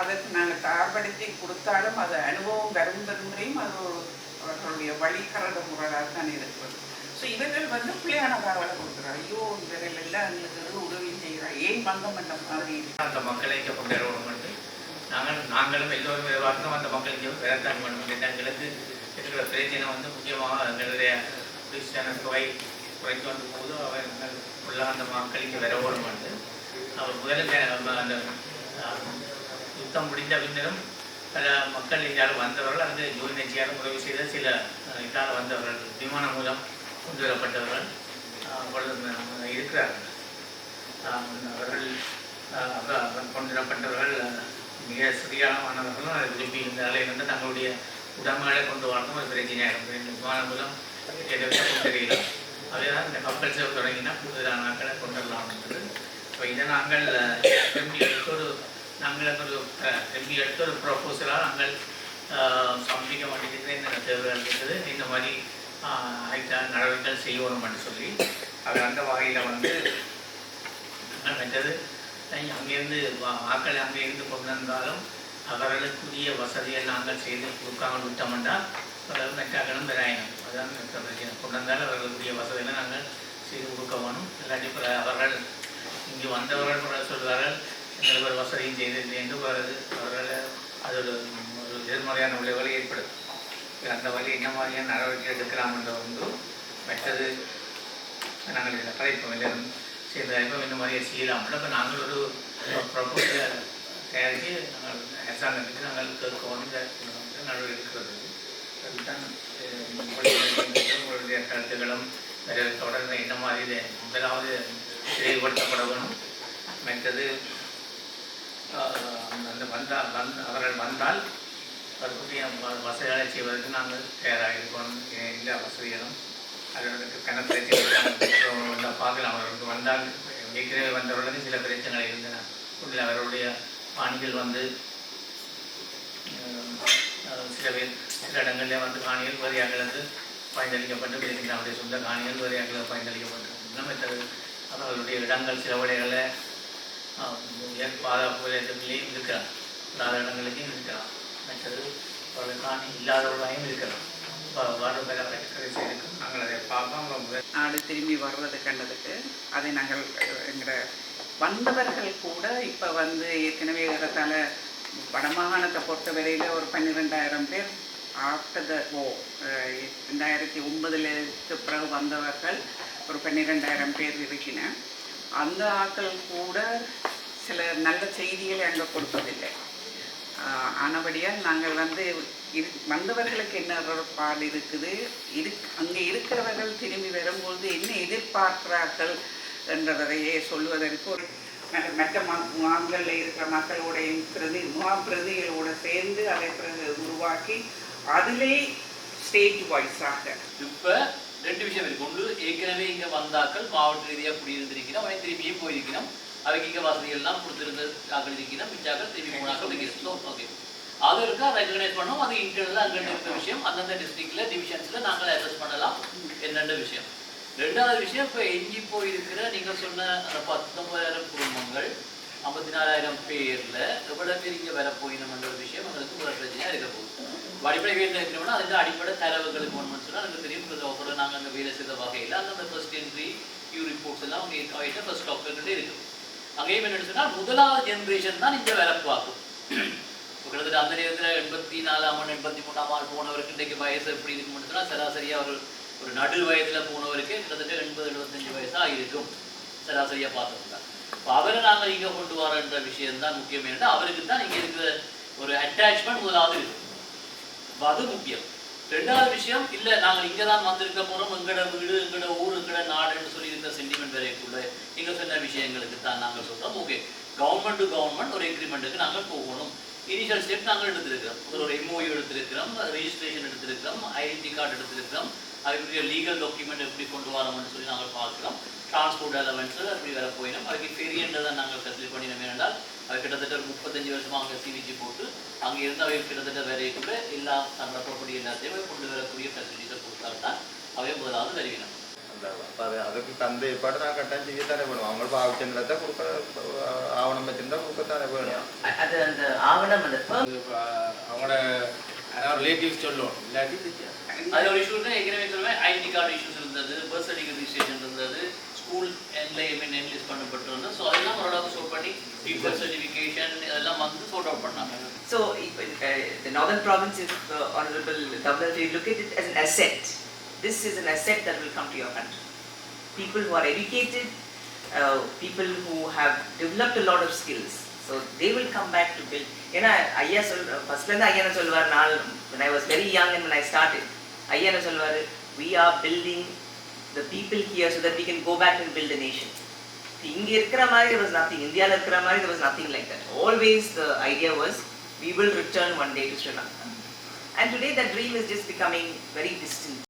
அதற்கு நாங்கள் தயார்படுத்தி கொடுத்தாலும் அது அனுபவம் வரும் முறையும் அது ஒரு அவர்களுடைய வழிகரட முறையாக தான் இருக்கிறது. ஸோ இவர்கள் வந்து பிள்ளையான பரவலை கொடுக்குறாங்க ஐயோ இவர்கள் எல்லாம் எங்களுக்கு உதவி செய்கிறார். ஏன் பங்கம் பண்ண மாதிரி அந்த மக்களை இங்கே கொண்டு நாங்கள் நாங்களும் எல்லோரும் எதிர்பார்க்கிறோம் அந்த மக்களுக்கு விரத்தான் பண்ணணும் எங்களுக்கு இருக்கிற பிரச்சனை வந்து முக்கியமாக எங்களுடைய கிறிஸ்டியான தொகை குறைத்து வந்த போது அவர் உள்ள அந்த மக்களுக்கு வரவோடும் வந்து அவர் முதல்ல நம்ம அந்த யுத்தம் முடிந்த பின்னரும் பல மக்கள் இதால் வந்தவர்கள் அந்த யூனிச்சியால் உதவி செய்த சில இதால் வந்தவர்கள் விமானம் மூலம் கொண்டு வரப்பட்டவர்கள் அவ்வளவு இருக்கிறார்கள். அவர்கள் கொண்டு வரப்பட்டவர்கள் மிக கொண்டுவரப்பட்டவர்கள் ஆஹ் மிக சிறியானவர்களும் அதை விரும்பி இருந்தாலே வந்து தங்களுடைய உடம்புகளை கொண்டு வரணும். ஒரு பிரச்சனையாக இருந்தது விமானம் மூலம் எதை தெரியல. அதே தான் இந்த கப்பல் சேவை தொடங்கினா கூடுதலான நாட்களை கொண்டு வரலாம்ன்றது இப்போ இதை நாங்கள் ஒரு நாங்கள் ஒரு திரும்பி ஒரு ப்ரொபோசலாக நாங்கள் ஆஹ் சமர்ப்பிக்க மாட்டேங்கிறது தேவையாக தேவைகள் இருக்குது இந்த மாதிரி ஆஹ் நடவடிக்கைகள் செய்யணும்னு சொல்லி அது அந்த வகையில் வந்து நினைச்சது அங்கேருந்து வாக்களை அங்கேருந்து கொண்டு வந்தாலும் அவர்களுக்குரிய வசதியை நாங்கள் செய்து கொடுக்காமல் விட்டோம்னா அவர்கள் மெட்டாக்களும் பெறாயினும் அதான் மற்ற பிரச்சனை கொண்டு வந்தால் அவர்களுக்குரிய வசதிகளை நாங்கள் செய்து கொடுக்க வேணும். இல்லாட்டி அவர்கள் இங்கே வந்தவர்கள் கூட சொல்வார்கள் எங்களுக்கு ஒரு வசதியும் செய்து என்று வர்றது அவர்கள் அது ஒரு ஒரு எதிர்மறையான விளைவுகளை ஏற்படுத்தும். அந்த வழி என்ன மாதிரியான நடவடிக்கை எடுக்கலாம் என்ற ஒன்று மற்றது நாங்கள் இதில் கலைப்போம் எல்லாரும் சேர்ந்த இப்போ இந்த மாதிரியே செய்யலாம். இப்போ நாங்கள் ஒரு ப்ரொபோசல் தயாரித்து நாங்கள் அரசாங்கத்துக்கு நாங்கள் கேட்கணும் நடவடிக்கை எடுக்கிறது அதுதான் உங்களுடைய கருத்துக்களும் வேறு தொடர்ந்து என்ன மாதிரி முதலாவது செயல்படுத்தப்பட வேணும் மற்றது வந்தால் வந் அவர்கள் வந்தால் அதற்குரிய வ- வசதிகளை செய்வதற்கு நாங்கள் தயாராக இருக்கோம் எல்லா வசதிகளும் அதற்கு கணக்கு பிரச்சனை பார்க்கலாம் அவர்களுக்கு வந்தால் ஏற்கனவே வந்தவர்களுக்கு சில பிரச்சனைகள் இருந்தன. உள்ள அவருடைய பாணிகள் வந்து சில பேர் சில இடங்களில் வந்து காணிகள் வரியாக்களுக்கு பயனளிக்கப்பட்டு இருக்கின்ற அவருடைய சொந்த காணிகள் வரியாக்களுக்கு இன்னும் மற்றது அவர்களுடைய இடங்கள் சில வழிகளில் உயர் பாதுகாப்பு இல்லாத இடங்களுக்கும் இருக்கிறான் மற்றது அவர்கள் காணி இல்லாதவர்களாயும் இருக்கிறான் வரும் இருக்கும் நாங்கள் அதை பார்ப்போம் நாடு திரும்பி வர்றது கண்டதுக்கு அதை நாங்கள் எங்களோட வந்தவர்கள் கூட இப்போ வந்து ஏற்கனவே ஏறத்தாழ வடமாகாணத்தை பொறுத்த வரையில் ஒரு பன்னிரெண்டாயிரம் பேர் ஆஃப்டர் த ஓ ரெண்டாயிரத்தி ஒன்பதுலேருக்கு பிறகு வந்தவர்கள் ஒரு பன்னிரெண்டாயிரம் பேர் இருக்கின. அந்த ஆட்கள் கூட சில நல்ல செய்திகளை அங்கே கொடுப்பதில்லை. ஆனபடியால் நாங்கள் வந்து இரு வந்தவர்களுக்கு என்ன பாடு இருக்குது? இரு அங்கே இருக்கிறவர்கள் திரும்பி வரும்போது என்ன எதிர்பார்க்கிறார்கள் என்றதையே சொல்வதற்கு ஒரு மற்ற மா- முகாம்களில் இருக்கிற மக்களுடைய பிரதி முகாம் பிரதிகளோடு சேர்ந்து அதை பிறகு உருவாக்கி அதிலே ஸ்டேஜ் வாய்ஸாக இப்போ ரெண்டு விஷயம் இருக்கு. ஒன்று ஏற்கனவே இங்க வந்தாக்கள் மாவட்ட ரீதியா குடியிருந்திருக்கிறோம். அவன் திரும்பியும் போயிருக்கிறோம். அவைக்கு இங்க வசதிகள் எல்லாம் கொடுத்திருந்த ஆக்கள் இருக்கிறோம். மிச்சாக்கள் திரும்பி போனாக்கள் இருக்கிறோம். ஓகே அது இருக்கா. ரெகனைஸ் பண்ணோம் அது இன்டர்னல் அங்கே இருக்கிற விஷயம். அந்தந்த டிஸ்ட்ரிக்ட்ல டிவிஷன்ஸ்ல நாங்கள் அட்ஜஸ்ட் பண்ணலாம். என்னென்ன விஷயம். ரெண்டாவது விஷயம் இப்போ எஞ்சி போயிருக்கிற நீங்க சொன்ன அந்த பத்தொன்பதாயிரம் குடும்பங்கள் ஐம்பத்தி நாலாயிரம் பேர்ல எவ்வளவு பேர் இங்க வர போயினோம்ன்ற ஒரு விஷயம் எங்களுக்கு ஒரு பிரச்சனையா இருக்க போகுது. அடிப்படை வேலை இருக்கணும்னா அதுக்கு அடிப்படை தரவுகளுக்கு ஒன்று சொன்னால் எனக்கு தெரியும். இப்போ நாங்கள் அங்கே வேலை செய்த வகையில் அந்த ஃபர்ஸ்ட் என்ட்ரி கியூ ரிப்போர்ட்ஸ் எல்லாம் அவங்க ஆகிட்ட ஃபர்ஸ்ட் டாக்டர்கிட்ட இருக்கும் அங்கேயும் என்ன சொன்னால் முதலாவது ஜென்ரேஷன் தான் இந்த வேலை பார்க்கும் கிட்டத்தட்ட அந்த நேரத்தில் எண்பத்தி நாலாம் ஆண்டு எண்பத்தி மூணாம் ஆண்டு போனவருக்கு இன்றைக்கு வயசு எப்படி இருக்குன்னு சொன்னால் சராசரியா ஒரு ஒரு நடு வயதில் போனவருக்கு கிட்டத்தட்ட எண்பது எழுபத்தஞ்சு வயசாக இருக்கும். சராசரியா பார்த்துருந்தா இப்போ அவரை நாங்கள் இங்க கொண்டு வரோன்ற விஷயம் தான் முக்கியம். ஏன்னா அவருக்கு தான் இங்கே இருக்கிற ஒரு அட்டாச்மெண்ட் முதலாவது இருக்கும் அது முக்கியம். ரெண்டாவது விஷயம் இல்ல நாங்க இங்கதான் வந்திருக்க போறோம் எங்கட வீடு எங்கட ஊர் எங்கட நாடுன்னு சொல்லி இருக்கிற சென்டிமெண்ட் வரைக்குள்ள நீங்க சொன்ன விஷயங்களுக்கு தான் நாங்க சொல்றோம். ஓகே கவர்மெண்ட் டு கவர்மெண்ட் ஒரு எக்ரிமெண்ட்டுக்கு நாங்கள் போகணும். இனிஷியல் ஸ்டெப் நாங்கள் எடுத்திருக்கிறோம். ஒரு எம்ஓயு எடுத்திருக்கிறோம் ரெஜிஸ்ட்ரேஷன் எடுத்திருக்கிறோம் ஐடென்டி கார்டு எடுத்திருக்கிறோம். அதுக்குரிய லீகல் டாக்குமெண்ட் எப்படி கொண்டு வரோம்னு சொல்லி நாங்கள் பார்க்குறோம். டிரான்ஸ்போர்ட் அலவன்ஸ் அப்படி வர போயிடும். அதுக்கு பெரியன்றதை நாங்கள் கன்சிடர் பண்ணினோம். ஏனென்றால் அது கிட்டத்தட்ட ஒரு முப்பத்தஞ்சு வருஷமா அங்கே சிவிஜி போட்டு அங்கே இருந்து அவை கிட்டத்தட்ட வரைய கூட எல்லா தங்களோட ப்ராப்பர்ட்டி எல்லாத்தையும் கொண்டு வரக்கூடிய ஃபெசிலிட்டிஸை கொடுத்தா தான் அவை முதலாவது வருவினம் அந்த அப்போ அது அதுக்கு அந்த ஏற்பாடு நான் கட்டாயம் செய்யத்தானே வேணும் அவங்க பாவிச்சங்களத்தை கொடுக்க ஆவணம் வச்சிருந்தா கொடுக்கத்தானே வேணும் அது அந்த ஆவணம் அந்த perm- அவங்களோட ரிலேட்டிவ்ஸ் சொல்லுவோம் இல்லாட்டி அது ஒரு இஷ்யூஸ் ஏற்கனவே ஓரளவுக்கு ஷோ பண்ணி பர்த் சர்டிஃபிகேஷன் இதெல்லாம் வந்து சோர்ட் அவுட் பண்ணாங்க So, if, uh, the northern province, if uh, Honorable Governor, if you look at it as an asset, this is an asset that will come to your country. People who are educated, uh, people who have developed a lot of skills, so they will come back to build. ஏன்னா ஐயா சொல் ஃபர்ஸ்ட்லேருந்து ஐயா என்ன சொல்லுவார் நான் when I was very young and when I started, ஐயா என்ன சொல்லுவார் we are building the people here so that we can go back and build a nation. இங்க இருக்கிற மாதிரி there was nothing இந்தியால இருக்கிற மாதிரி there was nothing like that always the idea was we will return one day to Sri Lanka and today that dream is just becoming very distant